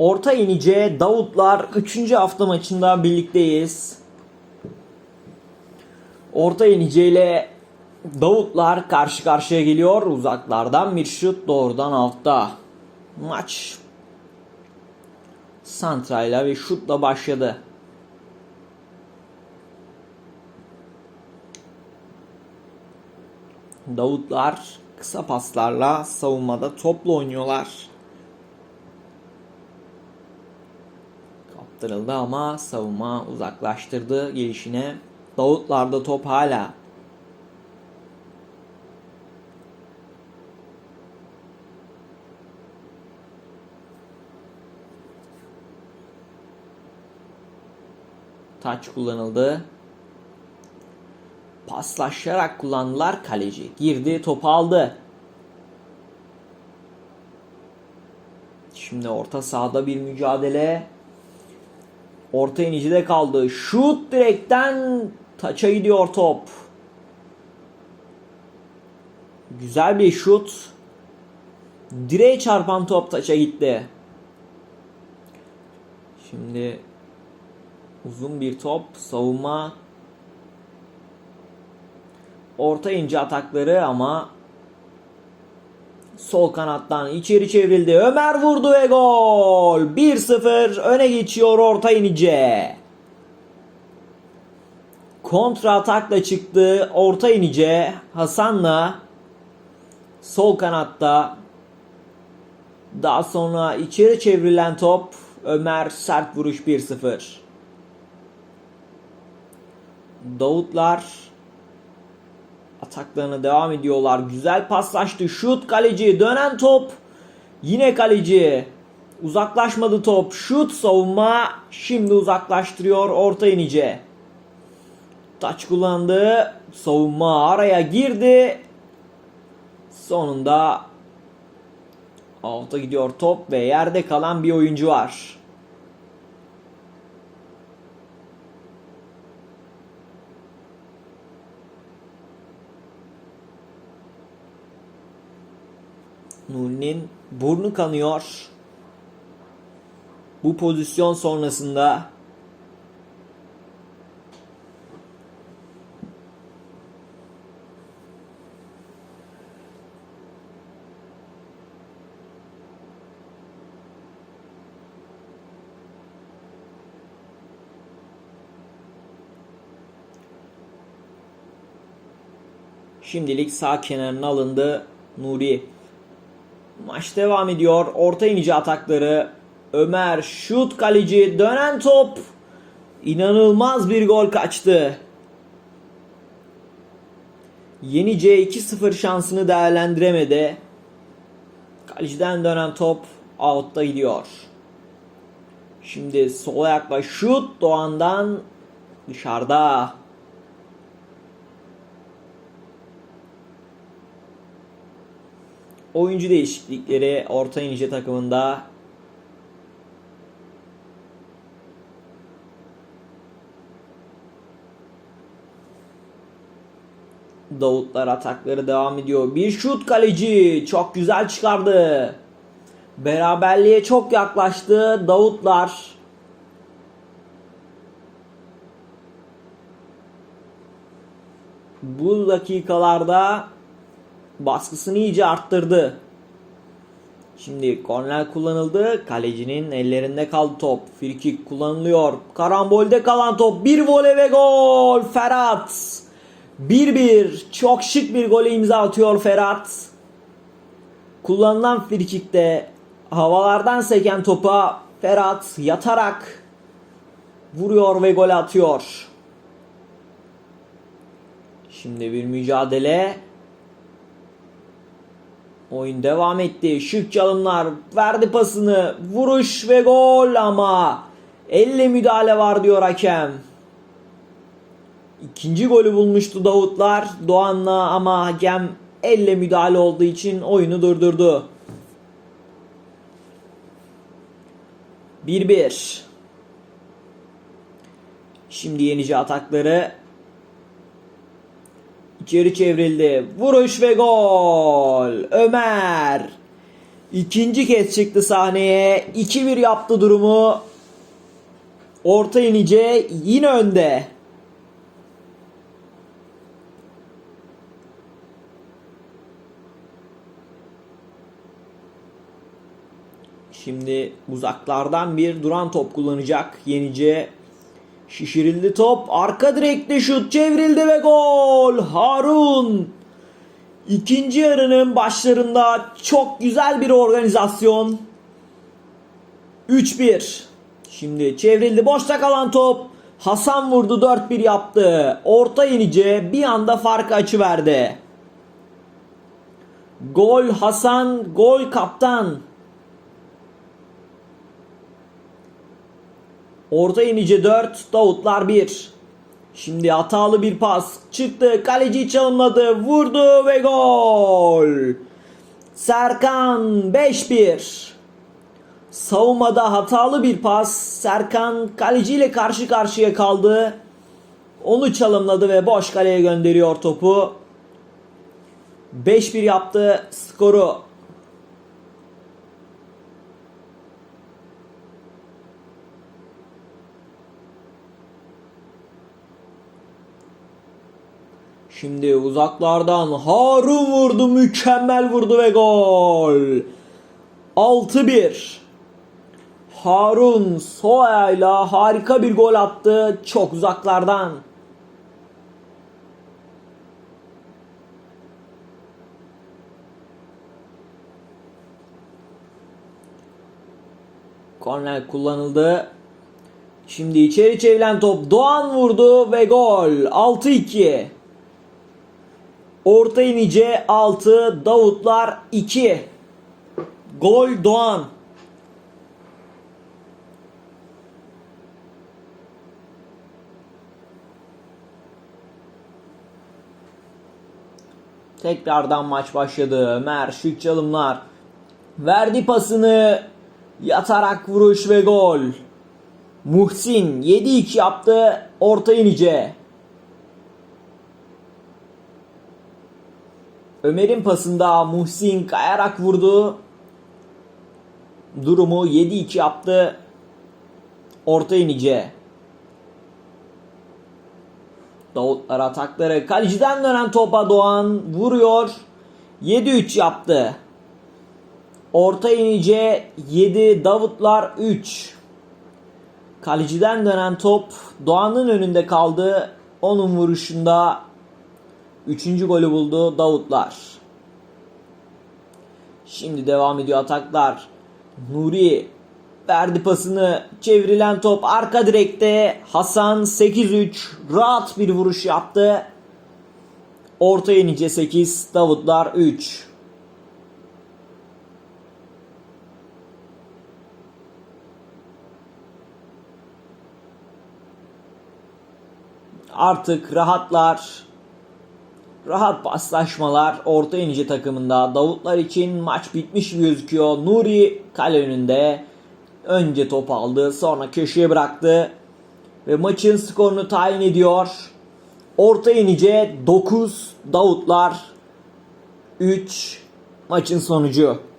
Orta İnice Davutlar 3. hafta maçında birlikteyiz. Orta İnice ile Davutlar karşı karşıya geliyor. Uzaklardan bir şut doğrudan altta. Maç santrayla ve şutla başladı. Davutlar kısa paslarla savunmada topla oynuyorlar. Kaptırıldı ama savunma uzaklaştırdı gelişine. Davutlarda top hala. Taç kullanıldı. Paslaşarak kullandılar kaleci. Girdi topu aldı. Şimdi orta sahada bir mücadele. Orta inicide kaldı. Şut direkten taça gidiyor top. Güzel bir şut. Direğe çarpan top taça gitti. Şimdi uzun bir top savunma orta ince atakları ama sol kanattan içeri çevrildi. Ömer vurdu ve gol. 1-0 öne geçiyor orta inice. Kontra atakla çıktı. Orta inice Hasan'la sol kanatta daha sonra içeri çevrilen top Ömer sert vuruş 1-0. Davutlar ataklarına devam ediyorlar. Güzel paslaştı. Şut kaleci. Dönen top. Yine kaleci. Uzaklaşmadı top. Şut savunma. Şimdi uzaklaştırıyor orta inice. Taç kullandı. Savunma araya girdi. Sonunda alta gidiyor top ve yerde kalan bir oyuncu var. Nuri'nin burnu kanıyor. Bu pozisyon sonrasında Şimdilik sağ kenarına alındı Nuri. Maç devam ediyor. Orta inici atakları. Ömer şut kaleci dönen top. İnanılmaz bir gol kaçtı. Yenice 2-0 şansını değerlendiremedi. Kaleciden dönen top out'ta gidiyor. Şimdi sol ayakla şut Doğan'dan dışarıda. Oyuncu değişiklikleri Orta İnice takımında Davutlar atakları devam ediyor. Bir şut kaleci çok güzel çıkardı. Beraberliğe çok yaklaştı Davutlar. Bu dakikalarda baskısını iyice arttırdı. Şimdi korner kullanıldı. Kalecinin ellerinde kaldı top. Frikik kullanılıyor. Karambolde kalan top. Bir voley ve gol. Ferhat. 1-1. Çok şık bir gole imza atıyor Ferhat. Kullanılan frikikte havalardan seken topa Ferhat yatarak vuruyor ve gol atıyor. Şimdi bir mücadele. Oyun devam etti. Şık çalımlar verdi pasını. Vuruş ve gol ama elle müdahale var diyor hakem. İkinci golü bulmuştu Davutlar Doğan'la ama hakem elle müdahale olduğu için oyunu durdurdu. 1-1. Şimdi yenici atakları İçeri çevrildi. Vuruş ve gol. Ömer. İkinci kez çıktı sahneye. 2-1 yaptı durumu. Orta inice yine önde. Şimdi uzaklardan bir duran top kullanacak Yenice. Şişirildi top. Arka direkte şut çevrildi ve gol. Harun. İkinci yarının başlarında çok güzel bir organizasyon. 3-1. Şimdi çevrildi. Boşta kalan top. Hasan vurdu 4-1 yaptı. Orta inice bir anda farkı açıverdi. Gol Hasan, gol kaptan. Orta inice 4, Davutlar 1. Şimdi hatalı bir pas. Çıktı, kaleci çalımladı, vurdu ve gol. Serkan 5-1. Savunmada hatalı bir pas. Serkan kaleciyle karşı karşıya kaldı. Onu çalımladı ve boş kaleye gönderiyor topu. 5-1 yaptı skoru. Şimdi uzaklardan Harun vurdu, mükemmel vurdu ve gol. 6-1. Harun sol ayağıyla harika bir gol attı çok uzaklardan. Korner kullanıldı. Şimdi içeri çevrilen top Doğan vurdu ve gol. 6-2. Orta inice 6, Davutlar 2. Gol Doğan. Tekrardan maç başladı. Ömer çalımlar. Verdi pasını. Yatarak vuruş ve gol. Muhsin 7-2 yaptı. Orta inice. Ömer'in pasında Muhsin kayarak vurdu. Durumu 7-2 yaptı. Orta inice. Davutlar atakları. Kaleciden dönen topa Doğan vuruyor. 7-3 yaptı. Orta inice 7 Davutlar 3. Kaleciden dönen top Doğan'ın önünde kaldı. Onun vuruşunda Üçüncü golü buldu Davutlar. Şimdi devam ediyor ataklar. Nuri verdi pasını. Çevrilen top arka direkte. Hasan 8-3 rahat bir vuruş yaptı. Orta inice 8, Davutlar 3. Artık rahatlar. Rahat paslaşmalar orta inici takımında. Davutlar için maç bitmiş gözüküyor. Nuri kale önünde. Önce top aldı sonra köşeye bıraktı. Ve maçın skorunu tayin ediyor. Orta inice 9 Davutlar 3 maçın sonucu.